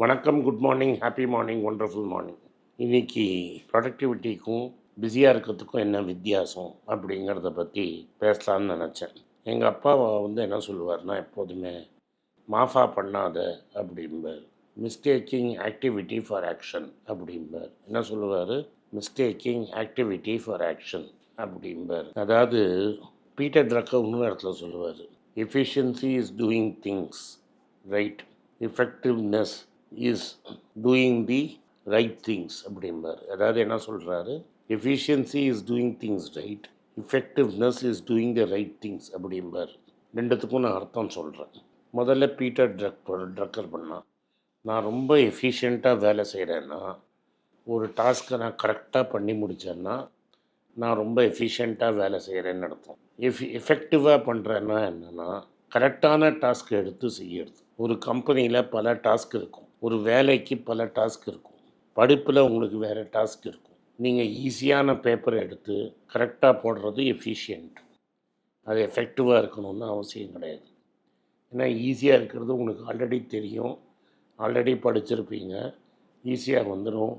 வணக்கம் good morning happy morning wonderful morning இன்றைக்கி ப்ரொடக்டிவிட்டிக்கும் பிஸியாக இருக்கிறதுக்கும் என்ன வித்தியாசம் அப்படிங்கிறத பற்றி பேசலான்னு நினச்சேன். எங்கள் அப்பா வந்து என்ன சொல்லுவார்னா எப்போதுமே மாஃபா பண்ணாத அப்படிம்பார். மிஸ்டேக்கிங் ஆக்டிவிட்டி ஃபார் ஆக்ஷன் அப்படிம்பார். என்ன சொல்லுவார்? மிஸ்டேக்கிங் ஆக்டிவிட்டி ஃபார் ஆக்ஷன் அப்படிம்பார். அதாவது பீட்டர் ட்ரக்க இன்னொரு இடத்துல சொல்லுவார். Efficiency is doing things right effectiveness is doing the right things அப்படிம்பார். அதாவது என்ன சொல்கிறாரு efficiency is doing things right effectiveness is doing the right things அப்படிம்பார். ரெண்டுத்துக்கும் நான் அர்த்தம் சொல்கிறேன் முதல்ல பீட்டர் ட்ரக் ட்ரக்கர் பண்ணான். நான் ரொம்ப எஃபிஷியண்ட்டாக வேலை செய்கிறேன்னா ஒரு டாஸ்க்கை நான் கரெக்டாக பண்ணி முடித்தேன்னா நான் ரொம்ப எஃபிஷியண்ட்டாக வேலை செய்கிறேன்னு அர்த்தம். எஃபி எஃபெக்டிவாக பண்ணுறேன்னா என்னென்னா கரெக்டான டாஸ்க் எடுத்து செய்யறது. ஒரு கம்பெனியில் பல டாஸ்க் இருக்கும். ஒரு வேலைக்கு பல டாஸ்க் இருக்கும். படிப்பில் உங்களுக்கு வேறு டாஸ்க் இருக்கும். நீங்கள் ஈஸியான பேப்பரை எடுத்து கரெக்டாக போடுறது எஃபிஷியன்ட். அது எஃபெக்டிவாக இருக்கணும்னு அவசியம் கிடையாது. ஏன்னா ஈஸியாக இருக்கிறது உங்களுக்கு ஆல்ரெடி தெரியும். ஆல்ரெடி படிச்சிருப்பீங்க. ஈஸியாக வந்துடும்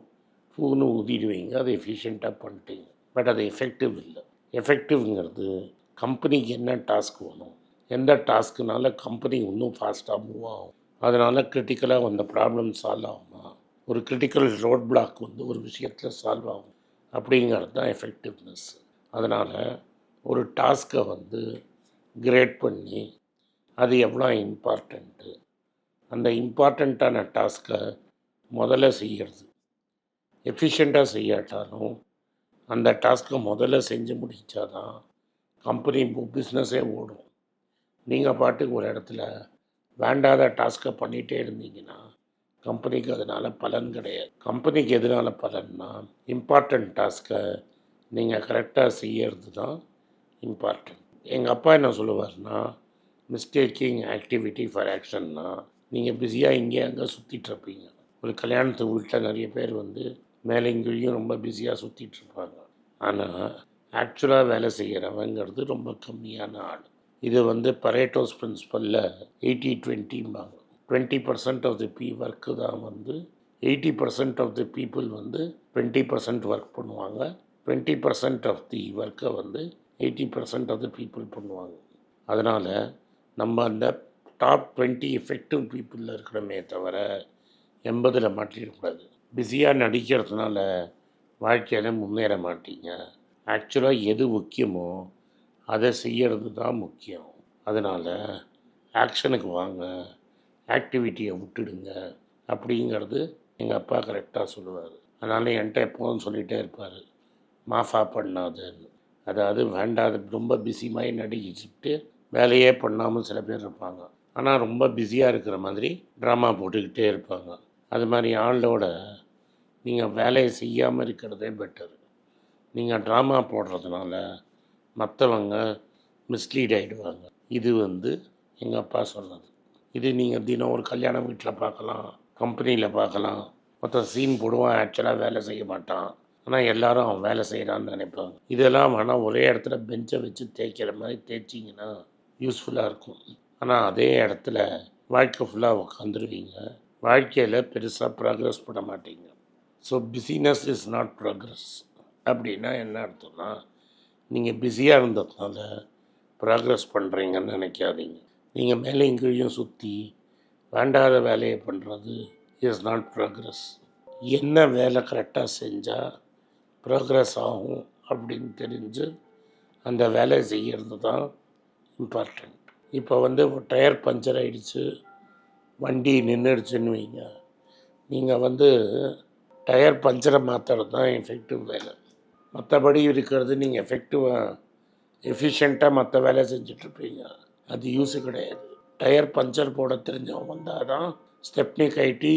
பூன்னு ஊதிடுவீங்க. அதை எஃபிஷியண்ட்டாக பண்ணிட்டீங்க. பட் அது எஃபெக்டிவ் இல்லை. எஃபெக்டிவ்ங்கிறது கம்பெனிக்கு என்ன டாஸ்க் வேணும்? எந்த டாஸ்க்குனால கம்பெனி இன்னும் ஃபாஸ்ட்டாக மூவ் ஆகும்? அதனால் கிரிட்டிக்கலாக வந்த ப்ராப்ளம் சால்வ் ஆகுமா? ஒரு கிரிட்டிக்கல் ரோட் பிளாக் வந்து ஒரு விஷயத்தில் சால்வ் ஆகும்? அப்படிங்கிறது தான் எஃபெக்டிவ்னஸ் அதனால் ஒரு டாஸ்க்கை வந்து கிரேட் பண்ணி அது எவ்வளோ இம்பார்ட்டண்ட்டு அந்த இம்பார்ட்டண்ட்டான டாஸ்க்கை முதல்ல செய்கிறது எஃபிஷியண்ட்டாக செய்யாட்டாலும் அந்த டாஸ்க்கை முதல்ல செஞ்சு முடித்தாதான் கம்பெனி பிஸ்னஸே ஓடும். நீங்கள் பாட்டுக்கு ஒரு இடத்துல வேண்டாத டாஸ்க்கை பண்ணிகிட்டே இருந்தீங்கன்னா கம்பெனிக்கு அதனால் பலன் கிடையாது. கம்பெனிக்கு எதனால் பலன்னா இம்பார்ட்டண்ட் டாஸ்க்கை நீங்கள் கரெக்டாக செய்யறது தான் இம்பார்ட்டண்ட் எங்கள் அப்பா என்ன சொல்லுவார்னா மிஸ்டேக்கிங் ஆக்டிவிட்டி ஃபார் ஆக்ஷன்னா நீங்கள் பிஸியாக இங்கே அங்கே சுற்றிட்டுருப்பீங்க ஒரு கல்யாணத்து வீட்டில் நிறைய பேர் வந்து மேலே இங்கேயும் ரொம்ப பிஸியாக சுற்றிட்டுருப்பாங்க ஆனால் ஆக்சுவலாக வேலை செய்கிறவங்கிறது ரொம்ப கம்மியான ஆள். இது வந்து பரேட்டோஸ் பிரின்சிபலில் எயிட்டி டுவெண்ட்டிம்பாங்க டுவெண்ட்டி பர்சன்ட் ஆஃப் தி பி ஒர்க்கு தான் வந்து eighty percent of the people வந்து டுவெண்ட்டி பர்சன்ட் ஒர்க் பண்ணுவாங்க. டுவெண்ட்டி பர்சன்ட் ஆஃப் தி ஒர்க்கை வந்து eighty percent of the people பண்ணுவாங்க. அதனால் நம்ம அந்த டாப் டுவெண்ட்டி எஃபெக்டிவ் பீப்புளில் இருக்கிறோமே தவிர எண்பதில் மாட்டிடக்கூடாது. பிஸியாக நடிக்கிறதுனால வாழ்க்கையில் முன்னேற மாட்டீங்க. ஆக்சுவலாக எது முக்கியமோ அதை செய்யறது தான் முக்கியம். அதனால் ஆக்ஷனுக்கு வாங்க ஆக்டிவிட்டியை விட்டுடுங்க அப்படிங்கிறது எங்கள் அப்பா கரெக்டாக சொல்லுவார். அதனால் என்கிட்ட எப்போதும் சொல்லிகிட்டே இருப்பார். மாஃபா பண்ணாதுன்னு. அதாவது வேண்டாத ரொம்ப பிஸி மாதிரி நடிக்கிட்டு வேலையே பண்ணாமல் சில பேர் இருப்பாங்க. ஆனால் ரொம்ப பிஸியாக இருக்கிற மாதிரி ட்ராமா போட்டுக்கிட்டே இருப்பாங்க. அது மாதிரி ஆளோட நீங்கள் வேலையை செய்யாமல் இருக்கிறதே பெட்டர் நீங்கள் ட்ராமா போடுறதுனால மற்றவங்க மிஸ்லீட் ஆகிடுவாங்க இது வந்து எங்கள் அப்பா சொன்னது. இது நீங்கள் தினம் ஒரு கல்யாண வீட்டில் பார்க்கலாம் கம்பெனியில் பார்க்கலாம். மொத்தம் சீன் போடுவான் ஆக்சுவலாக வேலை செய்ய மாட்டான். ஆனால் எல்லாரும் அவன் வேலை செய்கிறான்னு நினைப்பாங்க. இதெல்லாம் ஆனால் ஒரே இடத்துல பெஞ்சை வச்சு தேய்க்கிற மாதிரி தேய்ச்சிங்கன்னா யூஸ்ஃபுல்லாக இருக்கும். ஆனால் அதே இடத்துல வாழ்க்கை ஃபுல்லாக உட்காந்துருவீங்க வாழ்க்கையில் பெருசாக ப்ராக்ரெஸ் பண்ண மாட்டீங்க. So business is not progress அப்படின்னா என்ன அர்த்தம்னா நீங்கள் பிஸியாக இருந்ததுனால ப்ராக்ரஸ் பண்ணுறீங்கன்னு நினைக்காதீங்க. நீங்கள் மேலே இங்கேயும் சுற்றி வேண்டாத வேலையை பண்ணுறது இஸ் நாட் ப்ராக்ரஸ் என்ன வேலை கரெக்டாக செஞ்சால் ப்ராக்ரஸ் ஆகும் அப்படின்னு தெரிஞ்சு அந்த வேலையை செய்கிறது தான் இம்பார்ட்டண்ட் இப்போ வந்து டயர் பஞ்சர் ஆகிடுச்சு வண்டி நின்றுடுச்சுன்னு வைங்க. நீங்கள் வந்து டயர் பஞ்சரை மாற்றுறது தான் எஃபெக்டிவ் வேலை. மற்றபடி இருக்கிறது நீங்கள் எஃபெக்டிவாக எஃபிஷியண்ட்டாக மற்ற வேலை செஞ்சிட்ருப்பீங்க. அது யூஸு கிடையாது. டயர் பஞ்சர் போட தெரிஞ்சவன் வந்தால் தான் ஸ்டெப்னி கைட்டி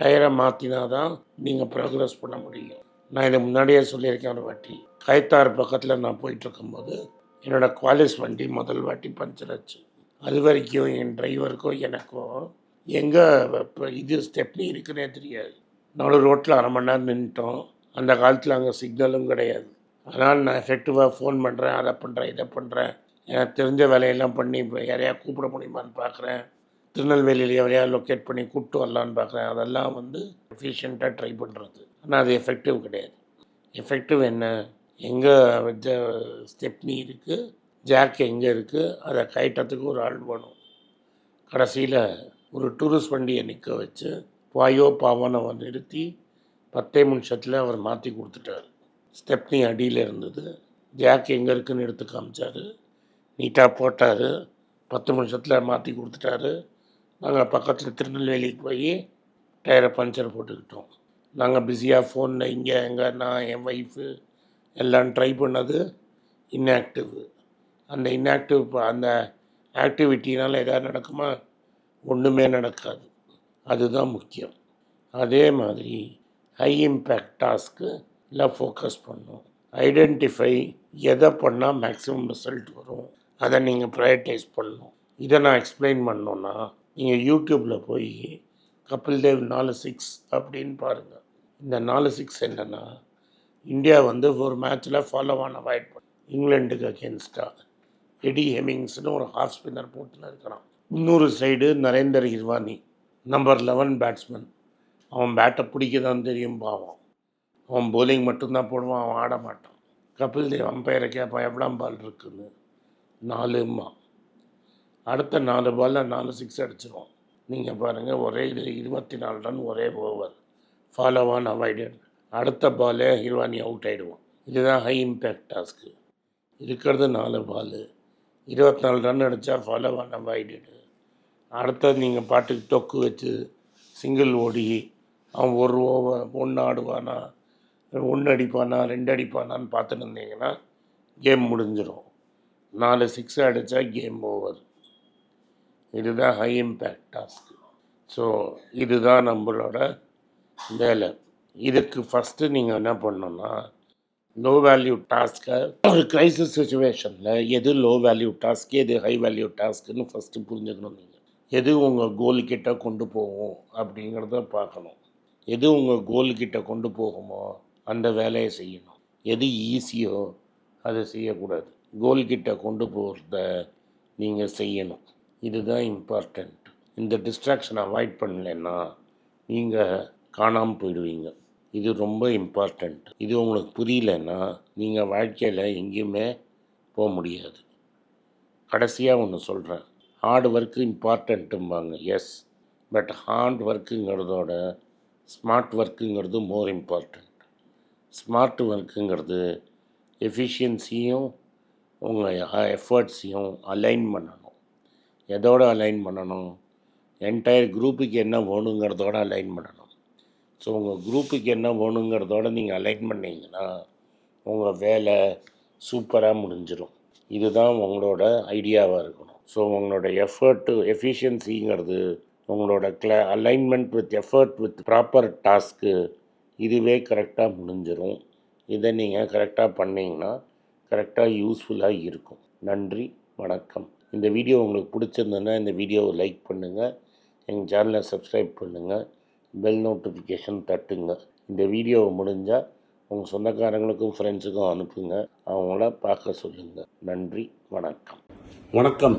டயரை மாற்றினா தான் நீங்கள் ப்ரோக்ரஸ் பண்ண முடியும். நான் இதை முன்னாடியே சொல்லியிருக்கேன் ஒரு வாட்டி. கைத்தார் பக்கத்தில் நான் போயிட்டுருக்கும்போது என்னோடய குவாலிஸ் வண்டி முதல் வாட்டி பஞ்சர் ஆச்சு. அது வரைக்கும் என் டிரைவருக்கும் எனக்கும் எங்கே இப்போ இது ஸ்டெப்னி இருக்குன்னே தெரியாது. நாலு ரோட்டில் அரை மணி நேரம் நின்றுட்டோம் அந்த காலத்தில் அங்கே சிக்னலும் கிடையாது. அதனால் நான் எஃபெக்டிவாக ஃபோன் பண்ணுறேன் அதை பண்ணுறேன் இதை பண்ணுறேன் எனக்கு தெரிஞ்ச வேலையெல்லாம் பண்ணி இப்போ யாரையா கூப்பிட முடியுமான்னு பார்க்குறேன் திருநெல்வேலியில் எவரையா லொக்கேட் பண்ணி கூப்பிட்டு வரலான்னு பார்க்குறேன் அதெல்லாம் வந்து எஃபிஷியண்ட்டாக ட்ரை பண்ணுறது ஆனால் அது எஃபெக்டிவ் கிடையாது. எஃபெக்டிவ் என்ன? எங்கே வச்ச ஸ்டெப்னி இருக்குது ஜாக் எங்கே இருக்குது அதை கைட்டத்துக்கு ஒரு ஆள் வேணும். கடைசியில் ஒரு டூரிஸ்ட் வண்டியை நிற்க வச்சு வாயோ பாவனை நிறுத்தி பத்தே நிமிஷத்தில் அவர் மாற்றி கொடுத்துட்டார். ஸ்டெப்னி அடியில் இருந்தது. ஜாக் எங்கே இருக்குன்னு எடுத்து காமிச்சார். நீட்டாக போட்டார். பத்து நிமிஷத்தில் மாற்றி கொடுத்துட்டாரு. நாங்கள் பக்கத்தில் திருநெல்வேலிக்கு போய் டயரை பஞ்சர் போட்டுக்கிட்டோம். நாங்கள் பிஸியாக ஃபோனில் இங்கே எங்கே நான் என் ஒய்ஃபு எல்லாம் ட்ரை பண்ணது இன்ஆக்டிவ் அந்த இன்ஆக்டிவ் அந்த ஆக்டிவிட்டினால் எதாவது நடக்குமா? ஒன்றுமே நடக்காது. அதுதான் முக்கியம். அதே மாதிரி ஹை இம்பேக்ட் டாஸ்க்கு எல்லாம் ஃபோக்கஸ் பண்ணும். ஐடென்டிஃபை எதை பண்ணால் மேக்ஸிமம் ரிசல்ட் வரும். அதை நீங்கள் ப்ரையர்டைஸ் பண்ணணும். இதை நான் எக்ஸ்பிளைன் பண்ணோன்னா நீங்கள் யூடியூப்பில் போய் கபில் தேவ் நாலு சிக்ஸ் அப்படின்னு பாருங்கள் இந்த நாலு சிக்ஸ் என்னென்னா இந்தியா வந்து ஒரு மேட்ச்சில் ஃபாலோ அவாய்ட் பண்ண இங்கிலாண்டுக்கு அகேன்ஸ்டாக எடி ஹெமிங்ஸ்னு ஒரு ஹாஃப் ஸ்பின்னர் போட்டுன்னு இருக்கிறான். இன்னொரு side Narendra Hirwani number eleven batsman அவன் பேட்டை பிடிக்க தான் தெரியும் பாவம். அவன் போலிங் மட்டும்தான் போடுவான் அவன் ஆட மாட்டான். கபில் தேவ் அம்பையரை கேட்பான் எவ்வளோ பால் இருக்குன்னு நாலுமா அடுத்த நாலு பாலில் நாலு சிக்ஸ் அடிச்சிருவோம் நீங்கள் பாருங்கள் ஒரே இது இருபத்தி நாலு ரன் ஒரே ஓவர் ஃபாலோ ஆன் அவாய்டட் அடுத்த பாலே ஹிர்வானி அவுட் ஆகிடுவான் இதுதான் ஹை இம்பேக்ட் டாஸ்க்கு இருக்கிறது நாலு பால் இருபத்தி நாலு ரன் அடித்தா ஃபாலோ ஆன் அவாய்டடு அடுத்தது நீங்கள் பாட்டுக்கு டொக்கு வச்சு சிங்கிள் ஓடி அவன் ஒரு ஓவர் ஒன்று ஆடுவானா ஒன்று அடிப்பானா ரெண்டு அடிப்பானான்னு பார்த்துட்டு இருந்தீங்கன்னா கேம் முடிஞ்சிடும் நாலு சிக்ஸ் அடித்தா கேம் ஓவர் இதுதான் ஹை இம்பேக்ட் டாஸ்க் ஸோ இதுதான் நம்மளோட வேலை. இதுக்கு ஃபஸ்ட்டு நீங்கள் என்ன பண்ணணும்னா லோ வேல்யூ டாஸ்க்கை ஒரு க்ரைசிஸ் சுச்சுவேஷனில் எது லோ வேல்யூ டாஸ்க் எது ஹை வேல்யூ டாஸ்க்குன்னு ஃபஸ்ட்டு புரிஞ்சுக்கணும் நீங்கள் எது உங்கள் கோல் கிட்ட கொண்டு போகும் அப்படிங்கிறத பார்க்கணும். எது உங்கள் கோல்கிட்ட கொண்டு போகுமோ அந்த வேலையை செய்யணும். எது ஈஸியோ அதை செய்யக்கூடாது. கோல்கிட்ட கொண்டு போகிறத நீங்கள் செய்யணும். இதுதான் இம்பார்ட்டண்ட் இந்த டிஸ்ட்ராக்ஷனை அவாய்ட் பண்ணலைன்னா நீங்கள் காணாமல் போயிடுவீங்க. இது ரொம்ப இம்பார்ட்டண்ட் இது உங்களுக்கு புரியலன்னா நீங்கள் வாழ்க்கையில் எங்கேயுமே போக முடியாது. கடைசியாக ஒன்று சொல்கிறேன் ஹார்ட் ஒர்க்கு இம்பார்ட்டண்ட்டும்பாங்க எஸ் பட் ஹார்ட் ஒர்க்குங்கிறதோட ஸ்மார்ட் ஒர்க்குங்கிறது மோர் இம்பார்ட்டண்ட் ஸ்மார்ட் ஒர்க்குங்கிறது எஃபிஷியன்சியும் உங்கள் எஃபர்ட்ஸையும் அலைன் பண்ணணும். எதோடு அலைன் பண்ணணும்? என்டையர் குரூப்புக்கு என்ன வேணுங்கிறதோட அலைன் பண்ணணும். ஸோ உங்கள் குரூப்புக்கு என்ன வேணுங்கிறதோட நீங்கள் அலைன் பண்ணிங்கன்னா உங்கள் வேலை சூப்பராக முடிஞ்சிடும் இதுதான் உங்களோட ஐடியாவாக இருக்கணும். ஸோ உங்களோட எஃபர்ட்டு எஃபிஷியன்சிங்கிறது உங்களோட கிளா alignment with effort with proper task இதுவே கரெக்டாக முடிஞ்சிடும் இதை நீங்கள் கரெக்டாக பண்ணிங்கன்னா கரெக்டாக யூஸ்ஃபுல்லாக இருக்கும். நன்றி வணக்கம். இந்த வீடியோ உங்களுக்கு பிடிச்சிருந்ததுன்னா இந்த வீடியோவை லைக் பண்ணுங்கள் எங்கள் சேனலை சப்ஸ்கிரைப் பண்ணுங்கள் பெல் நோட்டிஃபிகேஷன் தட்டுங்க. இந்த வீடியோவை முடிஞ்சால் உங்கள் சொந்தக்காரங்களுக்கும் ஃப்ரெண்ட்ஸுக்கும் அனுப்புங்க. அவங்கள பார்க்க சொல்லுங்கள் நன்றி வணக்கம். வணக்கம்.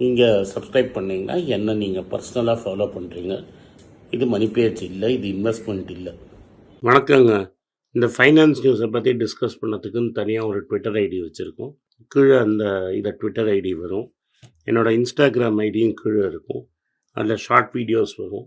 நீங்கள் சப்ஸ்கிரைப் பண்ணீங்கன்னா என்ன நீங்கள் பர்சனலாக ஃபாலோ பண்ணுறீங்க இது மணி பேச்சு இல்லை இது இன்வெஸ்ட்மெண்ட் இல்லை. வணக்கங்க. இந்த ஃபைனான்ஸ் நியூஸை பற்றி டிஸ்கஸ் பண்ணதுக்குன்னு தனியாக ஒரு ட்விட்டர் ஐடி வச்சுருக்கோம். கீழே அந்த இதை ட்விட்டர் ஐடி வரும். என்னோடய இன்ஸ்டாகிராம் ஐடியும் கீழே இருக்கும். அதில் ஷார்ட் வீடியோஸ் வரும்.